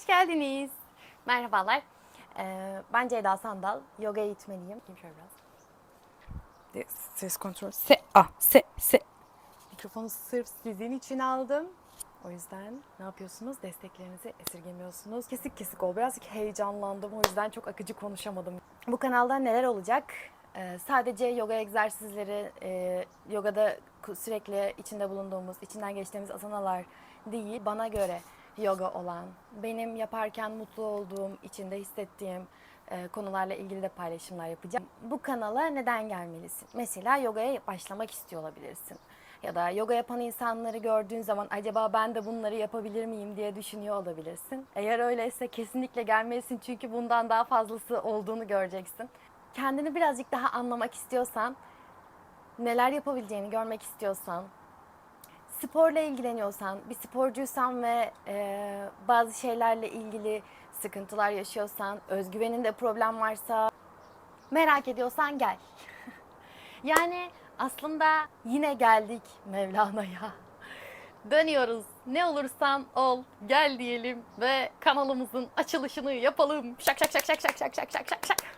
Hoş geldiniz. Merhabalar. Ee, ben Ceyda Sandal. Yoga eğitmeniyim. Kim şöyle biraz. Ses kontrol. Se, a, se, se. Mikrofonu sırf sizin için aldım. O yüzden ne yapıyorsunuz? Desteklerinizi esirgemiyorsunuz. Kesik kesik ol. Birazcık heyecanlandım. O yüzden çok akıcı konuşamadım. Bu kanalda neler olacak? Ee, sadece yoga egzersizleri, e, yogada sürekli içinde bulunduğumuz, içinden geçtiğimiz asanalar değil. Bana göre yoga olan, benim yaparken mutlu olduğum, içinde hissettiğim e, konularla ilgili de paylaşımlar yapacağım. Bu kanala neden gelmelisin? Mesela yogaya başlamak istiyor olabilirsin. Ya da yoga yapan insanları gördüğün zaman acaba ben de bunları yapabilir miyim diye düşünüyor olabilirsin. Eğer öyleyse kesinlikle gelmelisin çünkü bundan daha fazlası olduğunu göreceksin. Kendini birazcık daha anlamak istiyorsan, neler yapabileceğini görmek istiyorsan, sporla ilgileniyorsan, bir sporcuysan ve e, bazı şeylerle ilgili sıkıntılar yaşıyorsan, özgüveninde problem varsa, merak ediyorsan gel. yani aslında yine geldik Mevlana'ya. Dönüyoruz. Ne olursan ol, gel diyelim ve kanalımızın açılışını yapalım. Şak şak şak şak şak şak şak şak şak şak.